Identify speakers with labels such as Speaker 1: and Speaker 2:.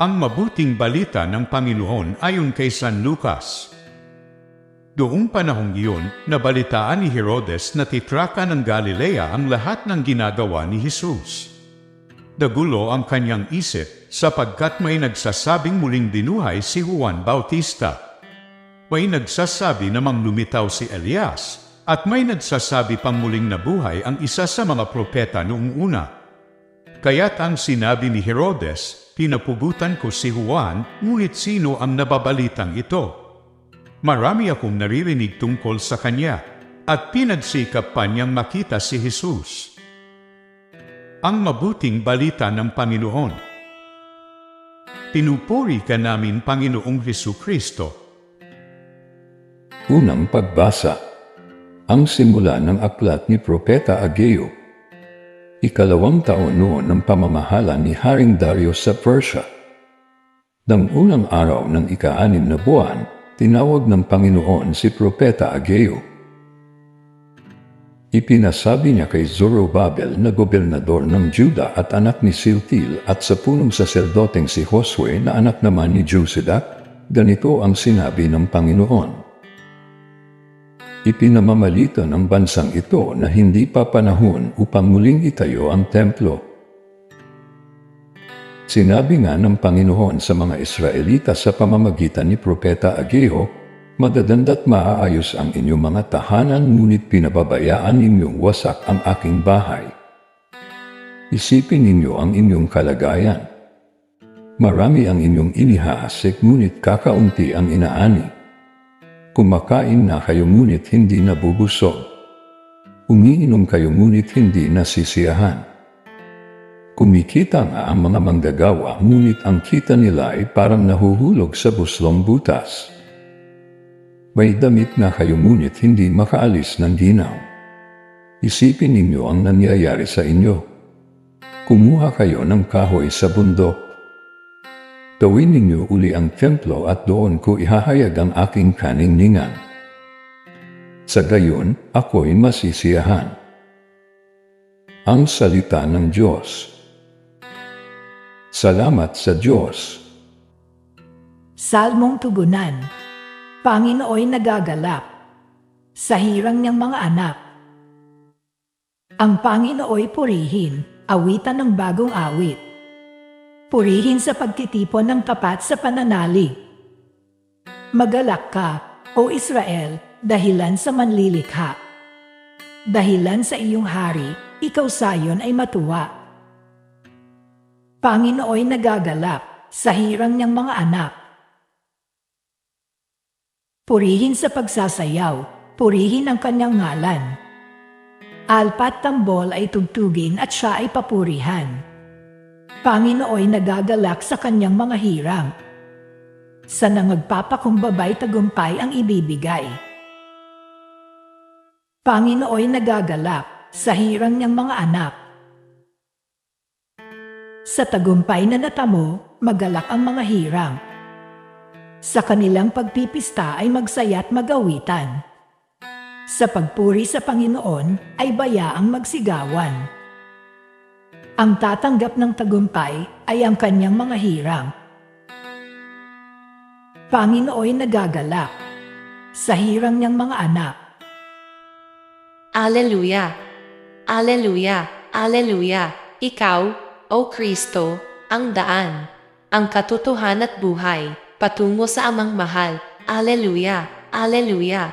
Speaker 1: Ang mabuting balita ng Panginoon ayon kay San Lucas. Doong panahong iyon, nabalitaan ni Herodes na titraka ng Galilea ang lahat ng ginagawa ni Jesus. Dagulo ang kanyang isip sapagkat may nagsasabing muling dinuhay si Juan Bautista. May nagsasabi namang lumitaw si Elias at may nagsasabi pang muling nabuhay ang isa sa mga propeta noong una. Kaya't ang sinabi ni Herodes, pinapugutan ko si Juan, ngunit sino ang nababalitang ito? Marami akong naririnig tungkol sa kanya at pinagsikap pa niyang makita si Jesus. Ang mabuting balita ng Panginoon. Pinupuri ka namin Panginoong Hesu Kristo.
Speaker 2: Unang pagbasa. Ang simula ng aklat ni Propeta Ageo. Ikalawang taon noon ng pamamahala ni Haring Darius sa Persia. Nang unang araw ng ika-anim na buwan, tinawag ng Panginoon si Propeta Ageo. Ipinasabi niya kay Zorobabel na gobernador ng Juda at anak ni Siltil at sa punong saserdoteng si Josue na anak naman ni Josedak, ganito ang sinabi ng Panginoon. Ipinamamalita ng bansang ito na hindi pa panahon upang muling itayo ang templo. Sinabi nga ng Panginoon sa mga Israelita sa pamamagitan ni Propeta Ageo, Madadanda't maaayos ang inyong mga tahanan ngunit pinababayaan ninyong wasak ang aking bahay. Isipin ninyo ang inyong kalagayan. Marami ang inyong inihasik ngunit kakaunti ang inaani. Kumakain na kayo ngunit hindi nabubusog. Umiinom kayo ngunit hindi nasisiyahan. Kumikita nga ang mga manggagawa ngunit ang kita nila ay parang nahuhulog sa buslong butas. May damit na kayo ngunit hindi makaalis ng dinaw. Isipin ninyo ang nangyayari sa inyo. Kumuha kayo ng kahoy sa bundok. Gawin ninyo uli ang templo at doon ko ihahayag ang aking kaningningan. Sa gayon, ako'y masisiyahan. Ang salita ng Diyos. Salamat sa Diyos.
Speaker 3: Salmong tugunan. Panginooy nagagalak sa hirang niyang mga anak. Ang Panginooy purihin, awitan ng bagong awit. Purihin sa pagtitipon ng tapat sa pananalig. Magalak ka, O Israel, dahilan sa manlilikha. Dahilan sa iyong hari, ikaw sayon ay matuwa. Panginooy nagagalak sa hirang niyang mga anak. Purihin sa pagsasayaw, purihin ang kanyang ngalan. Alpat tambol ay tugtugin at siya ay papurihan. Panginooy nagagalak sa kanyang mga hirang. Sa nangagpapakumbabay tagumpay ang ibibigay. Panginooy nagagalak sa hirang niyang mga anak. Sa tagumpay na natamo, magalak ang mga hirang. Sa kanilang pagpipista ay magsaya't magawitan. Sa pagpuri sa Panginoon ay bayaang magsigawan. Ang tatanggap ng tagumpay ay ang kanyang mga hirang. Panginooy nagagalak sa hirang niyang mga anak.
Speaker 4: Alleluia! Alleluia! Alleluia! Ikaw, O Kristo, ang daan, ang katotohanan at buhay, patungo sa amang mahal. Alleluia! Alleluia!